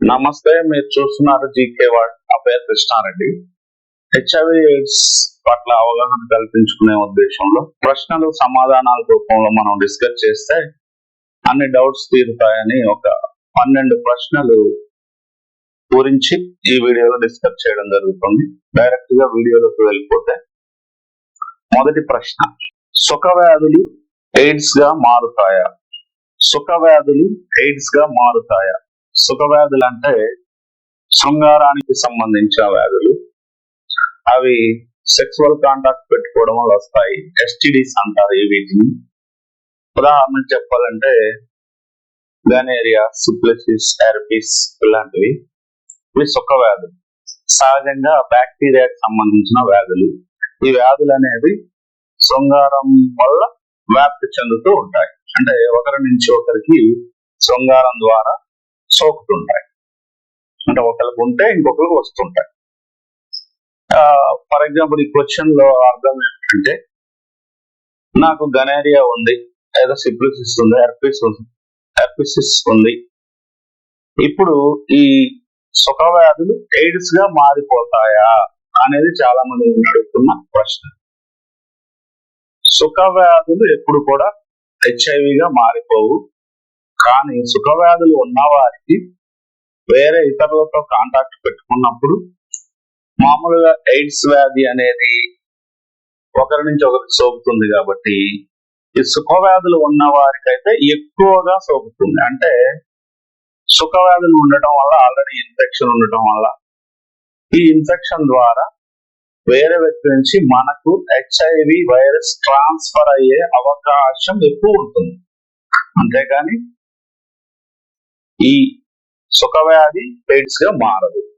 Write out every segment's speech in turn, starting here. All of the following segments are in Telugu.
నమస్తే మీరు చూస్తున్నారు జీకే వార్డ్. నా పేరు కృష్ణారెడ్డి. హెచ్ఐవి ఎయిడ్స్ పట్ల అవగాహన కల్పించుకునే ఉద్దేశంలో ప్రశ్నలు సమాధానాల రూపంలో మనం డిస్కస్ చేస్తే అన్ని డౌట్స్ తీరుతాయని ఒక పన్నెండు ప్రశ్నలు గురించి ఈ వీడియోలో డిస్కస్ చేయడం జరుగుతుంది. డైరెక్ట్గా వీడియోలోకి వెళ్ళిపోతే మొదటి ప్రశ్న సుఖ వ్యాధులు ఎయిడ్స్గా మారుతాయా? సుఖ వ్యాధులు ఎయిడ్స్గా మారుతాయా? సుఖ వ్యాధులు అంటే శృంగారానికి సంబంధించిన వ్యాధులు. అవి సెక్సువల్ కాంటాక్ట్ పెట్టుకోవడం వల్ల వస్తాయి. ఎస్టిడిస్ అంటారు ఈ వీటిని. ఉదాహరణ చెప్పాలంటే గనేరియా సిప్లసిస్ థెరపీస్ ఇలాంటివి. ఇవి సుఖ వ్యాధులు. సహజంగా బ్యాక్టీరియాకి సంబంధించిన వ్యాధులు. ఈ వ్యాధులు అనేవి శృంగారం వల్ల వ్యాప్తి చెందుతూ ఉంటాయి. అంటే ఒకరి నుంచి ఒకరికి శృంగారం ద్వారా సోకుతుంటాయి అంటే ఒకరికి ఉంటే ఇంకొకరికి వస్తుంటాయి. ఫర్ ఎగ్జాంపుల్ ఈ క్వశ్చన్లో అర్థం ఏంటంటే నాకు గనేరియా ఉంది లేదా సిప్లిసిస్ ఉంది హెర్పిస్ ఉంది హెర్పిసిస్ ఉంది. ఇప్పుడు ఈ సుఖవ్యాధులు ఎయిడ్స్గా మారిపోతాయా అనేది చాలా మంది అడుగుతున్న ప్రశ్న. సుఖవ్యాధులు ఎప్పుడు కూడా హెచ్ఐవిగా మారిపోవు. కానీ సుఖ వ్యాధులు ఉన్న వారికి వేరే ఇతరులతో కాంటాక్ట్ పెట్టుకున్నప్పుడు మామూలుగా ఎయిడ్స్ వ్యాధి అనేది ఒకరి నుంచి ఒకరికి సోకుతుంది కాబట్టి ఈ సుఖ వ్యాధులు ఉన్న వారికైతే ఎక్కువగా సోకుతుంది. అంటే సుఖ వ్యాధులు ఉండటం వల్ల ఆల్రెడీ ఇన్ఫెక్షన్ ఉండటం వల్ల ఈ ఇన్ఫెక్షన్ ద్వారా వేరే వ్యక్తి నుంచి మనకు హెచ్ఐవి వైరస్ ట్రాన్స్ఫర్ అయ్యే అవకాశం ఎక్కువ ఉంటుంది. అంతేకాని ఈ సుఖవ్యాధి ఎయిడ్స్గా మారదు.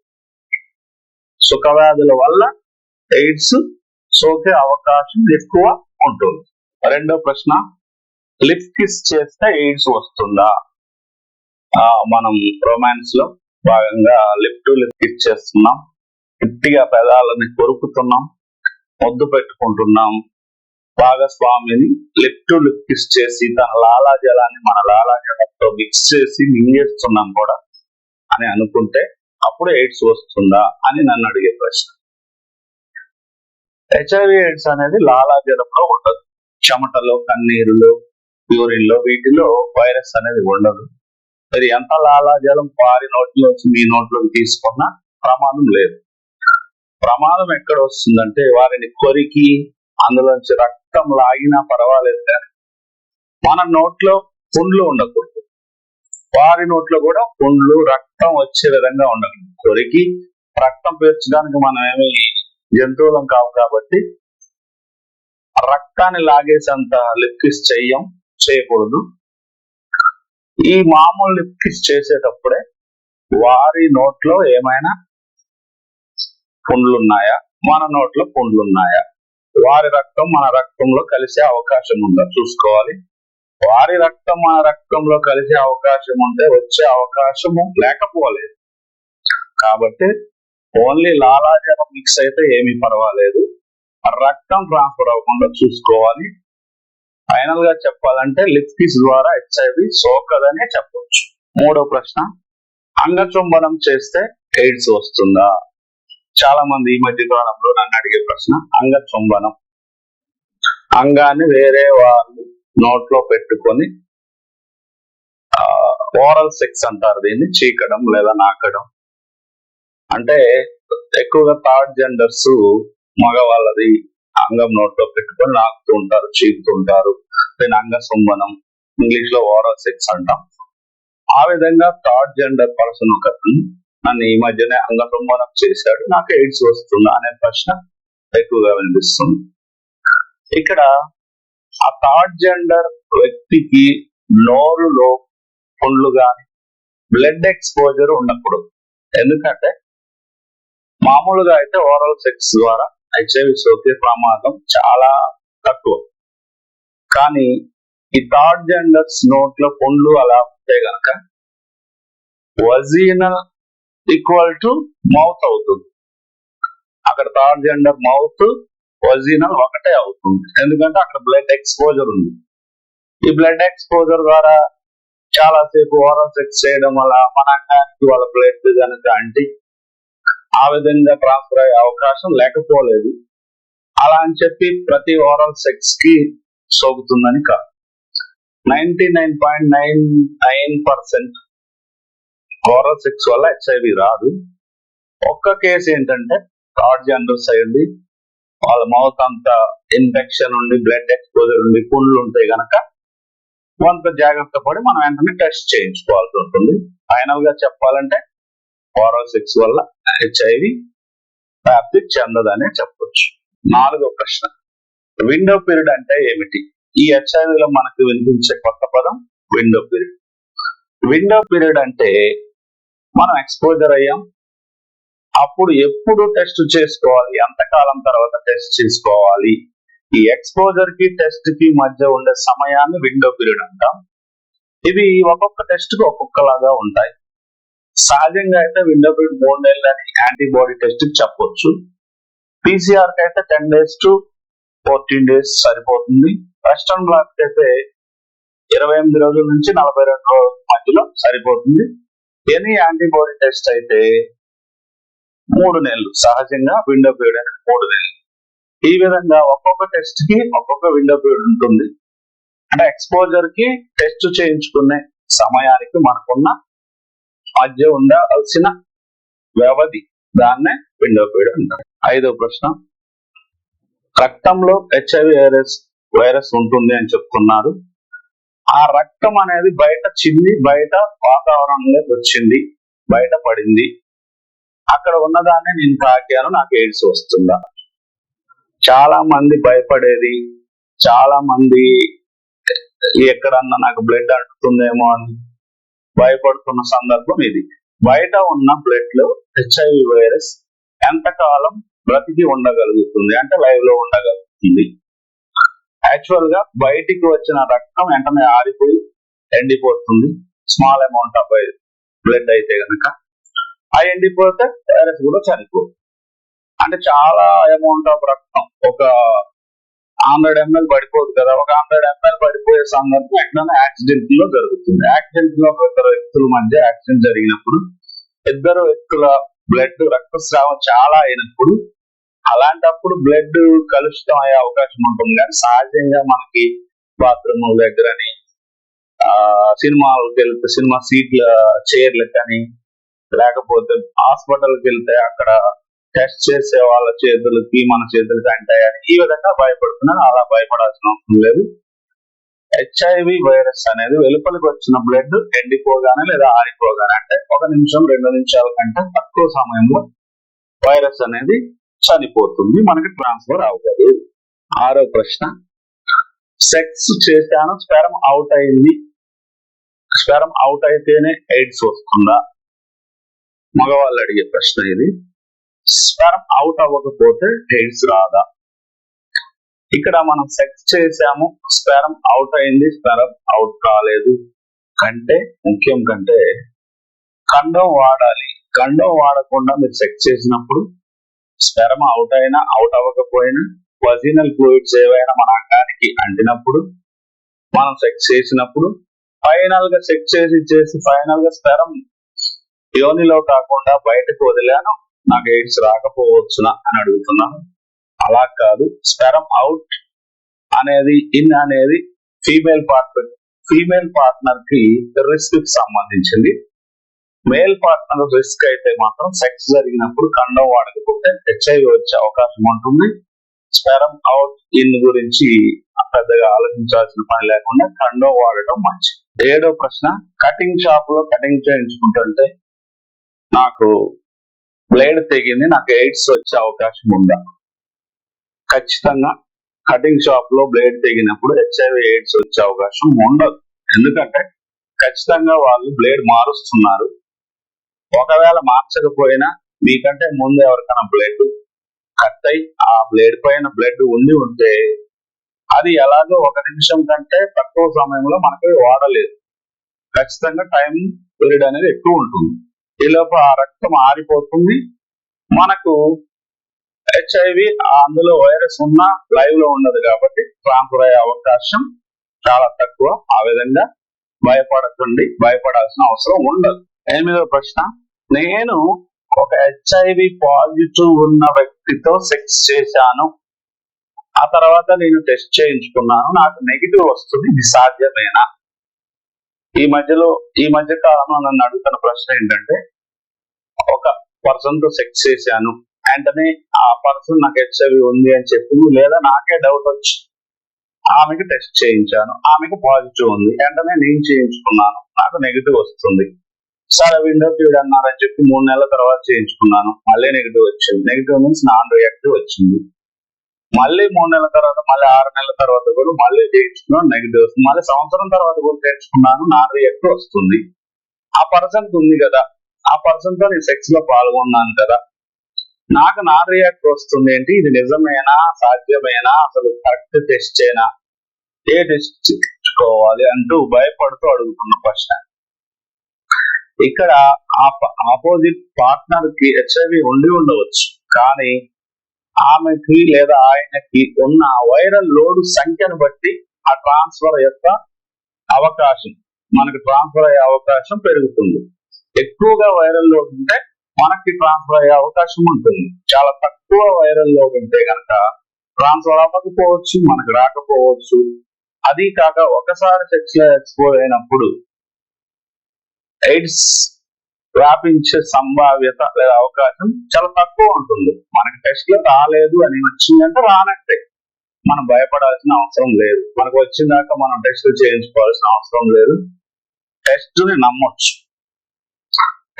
సుఖవ్యాధుల వల్ల ఎయిడ్స్ సోకే అవకాశం ఎక్కువ ఉంటుంది. రెండో ప్రశ్న లిప్ కిస్ చేస్తే ఎయిడ్స్ వస్తుందా? ఆ, మనం రొమాన్స్లో భాగంగా లిప్ టు లిప్ కిస్ చేస్తున్నాం. గట్టిగా పెదాలని కొరుకుతున్నాం. ముద్దు పెట్టుకుంటున్నాం. భాగస్వామిని లిప్ టు లిప్ కిస్ చేసి తన లాలాజలాన్ని మన లాలాజలంతో మిక్స్ చేసి మింగేస్తున్నాం కూడా అని అనుకుంటే అప్పుడు ఎయిడ్స్ వస్తుందా అని నన్ను అడిగే ప్రశ్న. హెచ్ఐవి ఎయిడ్స్ అనేది లాలాజలంలో ఉండదు. చెమటలో కన్నీరులో యూరిన్లో వీటిలో వైరస్ అనేది ఉండదు. మరి ఎంత లాలాజలం వారి నోట్లోంచి మీ నోట్లోకి తీసుకున్నా ప్రమాదం లేదు. ప్రమాదం ఎక్కడ వస్తుందంటే వారిని కొరికి అందులోంచి రక్తం రక్తం లాగినా పర్వాలేదు కానీ మన నోట్లో పుండ్లు ఉండకూడదు. వారి నోట్లో కూడా పుండ్లు రక్తం వచ్చే విధంగా ఉండకూడదు కొరికి రక్తం పేర్చడానికి మనం ఏమి జంతువులం కావు కాబట్టి రక్తాన్ని లాగేసేంత లిప్కిస్ చెయ్యం చేయకూడదు. ఈ మామూలు లిప్కిస్ చేసేటప్పుడే వారి నోట్లో ఏమైనా పుండ్లున్నాయా? మన నోట్లో పుండ్లున్నాయా? వారి రక్తం మన రక్తంలో కలిసే అవకాశం ఉందా? చూసుకోవాలి. వారి రక్తం మన రక్తంలో కలిసే అవకాశం ఉంటే వచ్చే అవకాశము లేకపోలేదు. కాబట్టి ఓన్లీ లాలాజలం మిక్స్ అయితే ఏమీ పర్వాలేదు. రక్తం ట్రాన్స్ఫర్ అవ్వకుండా చూసుకోవాలి. ఫైనల్గా చెప్పాలంటే లిప్టిస్ ద్వారా హెచ్ఐవి సోకదనే చెప్పవచ్చు మూడో ప్రశ్న అంగచుంబనం చేస్తే ఎయిడ్స్ వస్తుందా? చాలా మంది ఈ మధ్య కాలంలో నన్ను అడిగే ప్రశ్న అంగ చుంబనం. అంగాన్ని వేరే వాళ్ళు నోట్లో పెట్టుకొని ఓరల్ సెక్స్ అంటారు దీన్ని చీకడం లేదా నాకడం. అంటే ఎక్కువగా థర్డ్ జెండర్స్ మగవాళ్ళది అంగం నోట్లో పెట్టుకొని నాకుతూ ఉంటారు చీకుతుంటారు. దీని అంగ చుంబనం ఇంగ్లీష్లో ఓరల్ సెక్స్ అంటాం. ఆ విధంగా థర్డ్ జెండర్ పర్సన్ ఒక నన్ను ఈ మధ్యనే అంగతుంబనం చేశాడు. నాకు ఎయిడ్స్ వస్తుందా అనే ప్రశ్న ఎక్కువగా వినిపిస్తుంది. ఇక్కడ ఆ థర్డ్ జెండర్ వ్యక్తికి నోరులో పుండ్లు కానీ బ్లడ్ ఎక్స్పోజర్ ఉండకూడదు ఎందుకంటే మామూలుగా అయితే ఓరల్ సెక్స్ ద్వారా హెచ్ఐవి సోకే ప్రమాదం చాలా తక్కువ. కానీ ఈ థర్డ్ జెండర్స్ నోట్లో పుండ్లు అలా ఉంటే గనక వజీనల్ ఈక్వల్ టు మౌత్ అవుతుంది. అక్కడ థర్డ్ జెండర్ మౌత్ ఒరిజినల్ ఒకటే అవుతుంది. ఎందుకంటే అక్కడ బ్లడ్ ఎక్స్పోజర్ ఉంది. ఈ బ్లడ్ ఎక్స్పోజర్ ద్వారా చాలా సేపు ఓరల్ సెక్స్ చేయడం వల్ల మన అంగానికి వాళ్ళ బ్లడ్ కనుక అంటే ఆ విధంగా ట్రాన్స్ఫర్ అయ్యే అవకాశం లేకపోలేదు. అలా అని చెప్పి ప్రతి ఓరల్ సెక్స్కి సోకుతుందని కాదు. Ninety nine point nine nine percent oral sex వల్ల హెచ్ఐవి రాదు. ఒక్క కేసు ఏంటంటే థర్డ్ జెండర్ సైడ్ వాళ్ళ మౌత్ అంతా ఇన్ఫెక్షన్ ఉండి బ్లడ్ ఎక్స్పోజర్ ఉండి పుండ్లు ఉంటాయి కనుక కొంత జాగ్రత్త పడి మనం వెంటనే టెస్ట్ చేయించుకోవాల్సి ఉంటుంది. ఫైనల్గా చెప్పాలంటే ఓరల్ సెక్స్ వల్ల హెచ్ఐవి వ్యాప్తి చెందదనే చెప్పొచ్చు. నాలుగో ప్రశ్న. విండో పీరియడ్ అంటే ఏమిటి? ఈ హెచ్ఐవి లో మనకు వినిపించే కొత్త పదం విండో పీరియడ్ విండో పీరియడ్ అంటే మనం ఎక్స్పోజర్ అయ్యాం. అప్పుడు ఎప్పుడు టెస్ట్ చేసుకోవాలి? ఎంతకాలం తర్వాత టెస్ట్ చేసుకోవాలి. ఈ ఎక్స్పోజర్కి టెస్ట్కి మధ్య ఉండే సమయాన్ని విండో పీరియడ్ అంటాం. ఇవి ఒక్కొక్క టెస్ట్కి ఒక్కొక్కలాగా ఉంటాయి. సహజంగా అయితే విండో పీరియడ్ మూడు నెలలు అని యాంటీబాడీ టెస్ట్ చెప్పొచ్చు. పీసీఆర్కి అయితే ten days to fourteen days సరిపోతుంది. వెస్టర్న్ బ్లాక్ అయితే ఇరవై ఎనిమిది రోజుల నుంచి నలభై రెండు రోజుల మధ్యలో సరిపోతుంది. ఎనీ యాంటీబాడీ టెస్ట్ అయితే మూడు నెలలు. సహజంగా విండో పీరియడ్ అనేది మూడు నెలలు. ఈ విధంగా ఒక్కొక్క టెస్ట్కి ఒక్కొక్క విండో పీరియడ్ ఉంటుంది. అంటే ఎక్స్పోజర్కి టెస్ట్ చేయించుకునే సమయానికి మనకున్న మధ్య ఉండాల్సిన వ్యవధి దాన్నే విండో పీరియడ్ అంటారు. ఐదో ప్రశ్న. రక్తంలో హెచ్ఐవి వైరస్ వైరస్ ఉంటుంది అని చెప్తున్నారు. ఆ రక్తం అనేది బయట చిన్ని బయట వాతావరణంలోకి వచ్చింది బయట పడింది. అక్కడ ఉన్నదాన్ని నేను తాకాను నాకు ఎయిడ్స్ వస్తుందా? చాలా మంది భయపడేది చాలా మంది ఎక్కడన్నా నాకు బ్లడ్ అంటుతుందేమో అని భయపడుతున్న సందర్భం ఇది. బయట ఉన్న బ్లడ్లో హెచ్ఐవి వైరస్ ఎంతకాలం బ్రతికి ఉండగలుగుతుంది? అంటే లైవ్లో ఉండగలుగుతుంది. యాక్చువల్గా బయటికి వచ్చిన రక్తం వెంటనే ఆరిపోయి ఎండిపోతుంది. స్మాల్ అమౌంట్ ఆఫ్ బ్లడ్ అయితే కనుక ఆ ఎండిపోతే వైరస్ కూడా చనిపోతుంది. అంటే చాలా అమౌంట్ ఆఫ్ రక్తం. ఒక హండ్రెడ్ ఎంఎల్ పడిపోదు కదా. ఒక హండ్రెడ్ ఎంఎల్ పడిపోయే సందర్భం ఎక్కడైనా యాక్సిడెంట్లో జరుగుతుంది. యాక్సిడెంట్లో ఇద్దరు వ్యక్తుల మధ్య యాక్సిడెంట్ జరిగినప్పుడు ఇద్దరు వ్యక్తుల బ్లడ్ రక్తస్రావం చాలా అయినప్పుడు అలాంటప్పుడు బ్లడ్ కలుషితం అయ్యే అవకాశం ఉంటుంది. కానీ సహజంగా మనకి బాత్రూమ్ దగ్గరని ఆ సినిమాలకు వెళ్తే సినిమా సీట్ల చైర్లకు కానీ లేకపోతే హాస్పిటల్కి వెళ్తే అక్కడ టెస్ట్ చేసే వాళ్ళ చేతులకి మన చేతులకి అంటాయని ఈ విధంగా భయపడుతున్నారు అలా భయపడాల్సిన అవసరం లేదు. హెచ్ఐవి వైరస్ అనేది వెలుపలికి వచ్చిన బ్లడ్ ఎండిపోగానే లేదా ఆరిపోగానే అంటే ఒక నిమిషం రెండు నిమిషాల కంటే తక్కువ సమయంలో వైరస్ అనేది చనిపోతుంది మనకి ట్రాన్స్ఫర్ అవుతుంది ఆరో ప్రశ్న. సెక్స్ చేశాను స్పెరం అవుట్ అయింది. స్పెరం అవుట్ అయితేనే ఎయిడ్స్ వస్తుందా? మగవాళ్ళు అడిగే ప్రశ్న ఇది. స్పెరం అవుట్ అవ్వకపోతే ఎయిడ్స్ రాదా? ఇక్కడ మనం సెక్స్ చేసాము స్పెరం అవుట్ అయింది స్పెరం అవుట్ కాలేదు. కంటే ముఖ్యం కంటే కండం వాడాలి. కండం వాడకుండా మీరు సెక్స్ చేసినప్పుడు స్పెరమ అవుట్ అయినా అవుట్ అవ్వకపోయినా వజినల్ ఫ్లూయిడ్స్ ఏవైనా మన అంగానికి అంటినప్పుడు మనం సెక్స్ చేసినప్పుడు ఫైనల్గా సెక్స్ చేసి చేసి ఫైనల్గా స్పెరం యోనిలో కాకుండా బయటకు వదిలాను. నాకు ఎయిడ్స్ రాకపోవచ్చునా అని అడుగుతున్నాను. అలా కాదు. స్పెరం అవుట్ అనేది ఇన్ అనేది ఫీమేల్ పార్ట్నర్ ఫీమేల్ పార్ట్నర్కి రిస్క్ సంబంధించింది. మేల్ పార్ట్నర్ రిస్క్ అయితే మాత్రం సెక్స్ జరిగినప్పుడు కండం వాడకపోతే హెచ్ఐవి వచ్చే అవకాశం ఉంటుంది. స్పెరం అవుట్ ఇన్ గురించి పెద్దగా ఆలోచించాల్సిన పని లేకుండా కండం వాడటం మంచిది. ఏడో ప్రశ్న కటింగ్ షాప్లో కటింగ్ చేయించుకుంటుంటే నాకు బ్లేడ్ తెగింది నాకు ఎయిడ్స్ వచ్చే అవకాశం ఉందా? ఖచ్చితంగా కటింగ్ షాప్లో బ్లేడ్ తెగినప్పుడు హెచ్ఐవి ఎయిడ్స్ వచ్చే అవకాశం ఉండదు. ఎందుకంటే ఖచ్చితంగా వాళ్ళు బ్లేడ్ మారుస్తున్నారు. ఒకవేళ మార్చకపోయినా మీకంటే ముందు ఎవరికైనా బ్లడ్ కట్ అయి ఆ బ్లేడ్ పైన బ్లడ్ ఉండి ఉంటే అది ఎలాగో ఒక నిమిషం కంటే తక్కువ సమయంలో మనకి వాడలేదు. ఖచ్చితంగా టైం పీరియడ్ అనేది ఎక్కువ ఉంటుంది. ఈ ఆ రక్తం ఆరిపోతుంది. మనకు హెచ్ఐవి అందులో వైరస్ ఉన్నా లైవ్లో ఉండదు కాబట్టి ట్రాన్స్ఫర్ అయ్యే అవకాశం చాలా తక్కువ. ఆ విధంగా భయపడకండి. భయపడాల్సిన అవసరం ఉండదు. ఎనిమిదవ ప్రశ్న? నేను ఒక హెచ్ఐవి పాజిటివ్ ఉన్న వ్యక్తితో సెక్స్ చేశాను. ఆ తర్వాత నేను టెస్ట్ చేయించుకున్నాను. నాకు నెగిటివ్ వస్తుంది ఇది సాధ్యమేనా ఈ మధ్యలో ఈ మధ్య కాలంలో నన్ను అడుగుతున్న ప్రశ్న ఏంటంటే ఒక పర్సన్తో సెక్స్ చేశాను. వెంటనే ఆ పర్సన్ నాకు హెచ్ఐవి ఉంది అని చెప్పి లేదా నాకే డౌట్ వచ్చి ఆమెకి టెస్ట్ చేయించాను. ఆమెకి పాజిటివ్ ఉంది. వెంటనే నేను చేయించుకున్నాను. నాకు నెగిటివ్ వస్తుంది. సార్ విండో పీరియడ్ అన్నారని చెప్పి మూడు నెలల తర్వాత చేయించుకున్నాను. మళ్ళీ నెగిటివ్ వచ్చింది. నెగిటివ్ మీన్స్ నాన్ రియాక్టివ్ వచ్చింది. మళ్ళీ మూడు నెలల తర్వాత మళ్ళీ ఆరు నెలల తర్వాత కూడా మళ్ళీ చేయించుకున్నాను నెగిటివ్ వస్తుంది. మళ్ళీ సంవత్సరం తర్వాత కూడా చేయించుకున్నాను నాన్ రియాక్టివ్ వస్తుంది. ఆ పర్సన్ ఉంది కదా. ఆ పర్సన్తో నేను సెక్స్లో పాల్గొన్నాను కదా. నాకు నాన్ రియాక్ట్ వస్తుంది ఏంటి? ఇది నిజమేనా? సాధ్యమేనా? అసలు కరెక్ట్ టెస్ట్ చేయనా ఏ టెస్ట్ చేసుకోవాలి అంటూ భయపడుతూ అడుగుతున్న ప్రశ్న. ఇక్కడ ఆపోజిట్ పార్ట్నర్కి హెచ్ఐవి ఉండి ఉండవచ్చు. కానీ ఆమెకి లేదా ఆయనకి ఉన్న వైరల్ లోడ్ సంఖ్యను బట్టి ఆ ట్రాన్స్ఫర్ యొక్క అవకాశం మనకి ట్రాన్స్ఫర్ అయ్యే అవకాశం పెరుగుతుంది. ఎక్కువగా వైరల్ లోడ్ ఉంటే మనకి ట్రాన్స్ఫర్ అయ్యే అవకాశం ఉంటుంది. చాలా తక్కువ వైరల్ లోడ్ ఉంటే కనుక ట్రాన్స్ఫర్ అవ్వకపోవచ్చు మనకు రాకపోవచ్చు. అది కాక ఒకసారి సెక్స్లో ఎక్స్పోజ్ అయినప్పుడు ఎయిడ్స్ వ్యాపించే సంభావ్యత లేదా అవకాశం చాలా తక్కువ ఉంటుంది. మనకి టెస్ట్లో రాలేదు అని వచ్చిందంటే రానట్టే. మనం భయపడాల్సిన అవసరం లేదు. మనకు వచ్చిందాక మనం టెస్ట్ చేయించుకోవాల్సిన అవసరం లేదు. టెస్ట్ని నమ్మొచ్చు.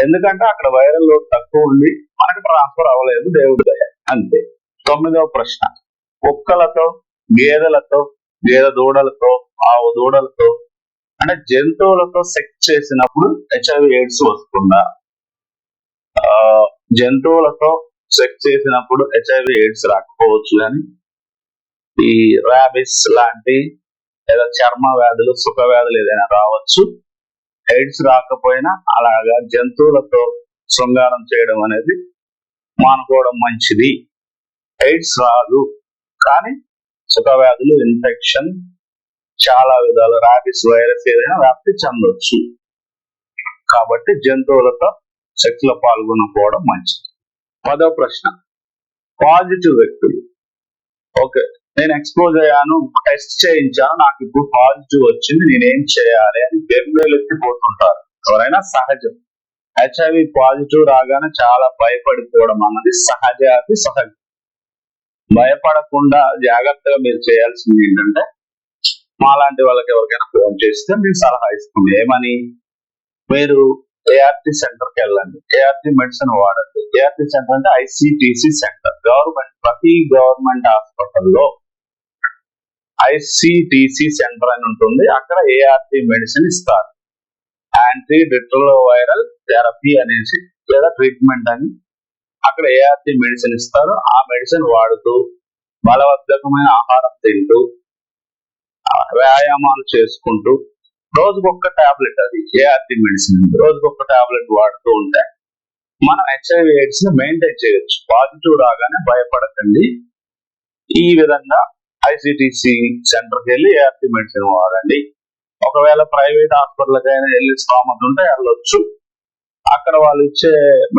ఎందుకంటే అక్కడ వైరల్ లోడ్ తక్కువ ఉంది. మనకి ట్రాన్స్ఫర్ అవ్వలేదు. దేవుడి దయ. అంతే. తొమ్మిదవ ప్రశ్న. కుక్కలతో గేదెలతో గేదె దూడలతో ఆవు దూడలతో అంటే జంతువులతో సెక్స్ చేసినప్పుడు హెచ్ఐవి ఎయిడ్స్ వస్తుందా? జంతువులతో సెక్స్ చేసినప్పుడు హెచ్ఐవి ఎయిడ్స్ రాకపోవచ్చు కానీ ఈ ర్యాబిస్ లాంటి లేదా చర్మ వ్యాధులు సుఖ వ్యాధులు ఏదైనా రావచ్చు. ఎయిడ్స్ రాకపోయినా అలాగా జంతువులతో శృంగారం చేయడం అనేది మానుకోవడం మంచిది. ఎయిడ్స్ రాదు. కానీ సుఖ వ్యాధులు ఇన్ఫెక్షన్ చాలా విధాలు. రాబిస్ వైరస్ ఏదైనా వ్యాప్తి చెందొచ్చు కాబట్టి జంతువులతో సెక్స్ పాల్గొనకపోవడం మంచిది. పదో ప్రశ్న. పాజిటివ్ వ్యక్తులు. ఓకే. నేను ఎక్స్పోజ్ అయ్యాను టెస్ట్ చేయించాను నాకు ఇప్పుడు పాజిటివ్ వచ్చింది నేనేం చేయాలి అని బెంబేలెత్తిపోతుంటారు ఎవరైనా సహజం. హెచ్ఐవి పాజిటివ్ రాగానే చాలా భయపడిపోవడం అన్నది సహజాతి సహజం. భయపడకుండా జాగ్రత్తగా మీరు చేయాల్సింది ఏంటంటే మాలాంటి వాళ్ళకి ఎవరికైనా ఫోన్ చేస్తే మీరు సలహా ఇస్తాం. ఏమని? మీరు ఏఆర్టీ సెంటర్కి వెళ్ళండి. ఏఆర్టీ మెడిసిన్ వాడండి ఏఆర్టీ సెంటర్ అంటే ఐసిటిసి సెంటర్ గవర్నమెంట్ ప్రతి గవర్నమెంట్ హాస్పిటల్లో ఐసిటిసి సెంటర్ అని ఉంటుంది. అక్కడ ఏఆర్టీ మెడిసిన్ ఇస్తారు. యాంటీ వైరల్ థెరపీ అనేసి లేదా ట్రీట్మెంట్ అని అక్కడ ఏఆర్టీ మెడిసిన్ ఇస్తారు. ఆ మెడిసిన్ వాడుతూ బలవర్ధకమైన ఆహారం తింటూ వ్యాయామాలు చేసుకుంటూ రోజుకొక్క టాబ్లెట్ అది ఏఆర్టీ మెడిసిన్ రోజుకొక్క టాబ్లెట్ వాడుతూ ఉంటే మనం హెచ్ఐవి ఎయిడ్స్ని మెయింటైన్ చేయొచ్చు. పాజిటివ్ రాగానే భయపడకండి. ఈ విధంగా ఐసిటిసి సెంటర్కి వెళ్ళి ఏఆర్టీ మెడిసిన్ వాడండి. ఒకవేళ ప్రైవేట్ హాస్పిటల్కి అయినా వెళ్ళి స్తోమత ఉంటే వెళ్ళొచ్చు. అక్కడ వాళ్ళు ఇచ్చే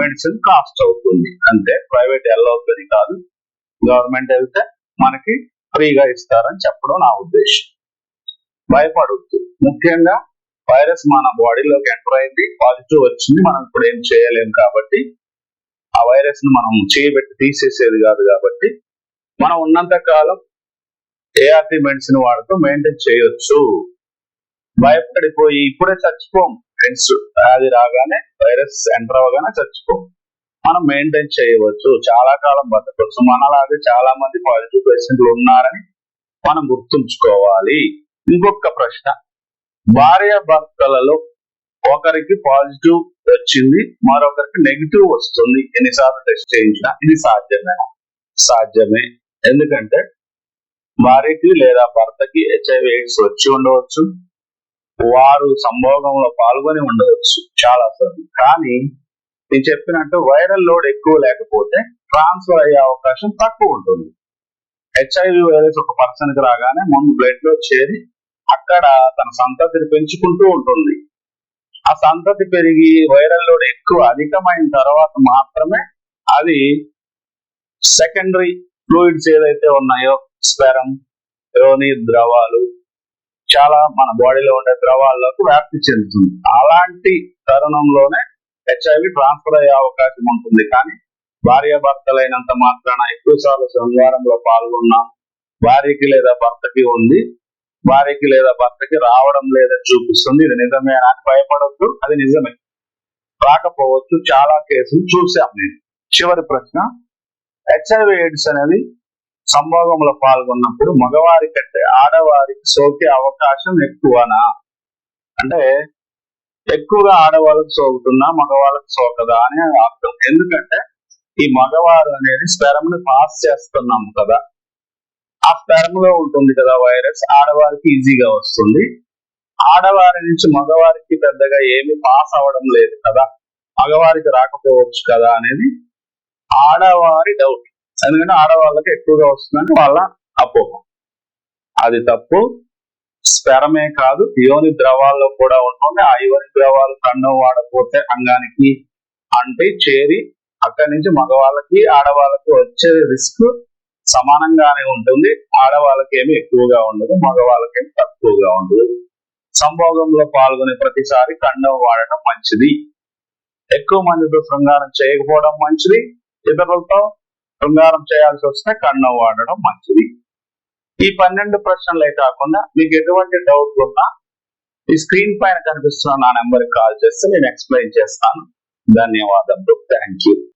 మెడిసిన్ కాస్ట్ అవుతుంది. అంతే. ప్రైవేట్ వెళ్ళవద్దని కాదు. గవర్నమెంట్ వెళ్తే మనకి ఫ్రీగా ఇస్తారని చెప్పడం నా ఉద్దేశం. భయపడవద్దు ముఖ్యంగా వైరస్ మన బాడీలోకి ఎంటర్ అయింది. పాజిటివ్ వచ్చింది. మనం ఇప్పుడు ఏం చేయలేం కాబట్టి ఆ వైరస్ను మనం చేయబెట్టి తీసేసేది కాదు కాబట్టి మనం ఉన్నంత కాలం ఏఆర్టీ మెడిసిన్ వాడుతూ మెయింటైన్ చేయొచ్చు. భయపడిపోయి ఇప్పుడే చచ్చిపోం. ఫ్రెండ్స్ అది రాగానే వైరస్ ఎంటర్ అవగానే చచ్చిపోం. మనం మెయింటైన్ చేయవచ్చు. చాలా కాలం బతకొచ్చు. మనలాగే చాలా మంది పాజిటివ్ పేషెంట్లు ఉన్నారని మనం గుర్తుంచుకోవాలి. ఇంకొక ప్రశ్న. భార్య భర్తలలో ఒకరికి పాజిటివ్ వచ్చింది మరొకరికి నెగిటివ్ వస్తుంది. ఎన్నిసార్లు టెస్ట్ చేయించినా ఇది సాధ్యమే. సాధ్యమే. ఎందుకంటే భార్యకి లేదా భర్తకి హెచ్ఐవి ఎయిడ్స్ వచ్చి ఉండవచ్చు. వారు సంభోగంలో పాల్గొని ఉండవచ్చు. చాలా సార్లు కానీ నేను చెప్పినట్టు వైరల్ లోడ్ ఎక్కువ లేకపోతే ట్రాన్స్ఫర్ అయ్యే అవకాశం తక్కువ ఉంటుంది. హెచ్ఐవి వైరస్ ఒక పర్సన్కి రాగానే ముందు బ్లడ్లో చేరి అక్కడ తన సంతతిని పెంచుకుంటూ ఉంటుంది. ఆ సంతతి పెరిగి వైరల్ లోడ్ ఎక్కువ అధికమైన తర్వాత మాత్రమే అది సెకండరీ ఫ్లూయిడ్స్ ఏదైతే ఉన్నాయో స్పెరం యోని ద్రవాలు చాలా మన బాడీలో ఉండే ద్రవాల్లోకి వ్యాప్తి చెందుతుంది. అలాంటి తరుణంలోనే హెచ్ఐవి ట్రాన్స్ఫర్ అయ్యే అవకాశం ఉంటుంది. కానీ భార్యాభర్తలైనంత మాత్రాన ఎక్కువ సార్లు శృంగారంలో పాల్గొన్న భార్యకి లేదా భర్తకి ఉంది. భార్యకి లేదా భర్తకి రావడం లేదని చూపిస్తుంది. ఇది నిజమే అని భయపడొద్దు. అది నిజమే. రాకపోవచ్చు. చాలా కేసులు చూసాం నేను. చివరి ప్రశ్న హెచ్ఐవి ఎయిడ్స్ అనేది సంభోగంలో పాల్గొన్నప్పుడు మగవారి కంటే ఆడవారికి సోకే అవకాశం ఎక్కువనా? అంటే ఎక్కువగా ఆడవాళ్ళకి సోకుతుందా మగవాళ్ళకి సోకదా అని అర్థం. ఎందుకంటే ఈ మగవారు అనేది స్పెరం పాస్ చేస్తున్నాం కదా. ఆ స్పెరం లో ఉంటుంది కదా వైరస్ ఆడవారికి ఈజీగా వస్తుంది. ఆడవారి నుంచి మగవారికి పెద్దగా ఏమి పాస్ అవ్వడం లేదు కదా. మగవారికి రాకపోవచ్చు కదా అనేది ఆడవారి డౌట్ ఎందుకంటే ఆడవాళ్ళకి ఎక్కువగా వస్తుందని వాళ్ళ అపోహ. అది తప్పు. స్పెరమే కాదు. యోని ద్రవాల్లో కూడా ఉంటుంది. ఆ యోని ద్రవాలు కండం వాడకపోతే అంగానికి అంటే చేరి అక్కడి నుంచి మగవాళ్ళకి ఆడవాళ్ళకి వచ్చే రిస్క్ సమానంగానే ఉంటుంది. ఆడవాళ్ళకేమి ఎక్కువగా ఉండదు మగవాళ్ళకేమి తక్కువగా ఉండదు. సంభోగంలో పాల్గొనే ప్రతిసారి కండం వాడటం మంచిది. ఎక్కువ మందితో శృంగారం చేయకపోవడం మంచిది. ఇతరులతో శృంగారం చేయాల్సి వస్తే కండం వాడడం మంచిది. ఈ పన్నెండు ప్రశ్నలే కాకుండా మీకు ఎటువంటి డౌట్ ఉన్నా ఈ స్క్రీన్ పైన కనిపిస్తున్న నా నెంబర్ కాల్ చేస్తే నేను ఎక్స్ప్లెయిన్ చేస్తాను. ధన్యవాదములు. Thank you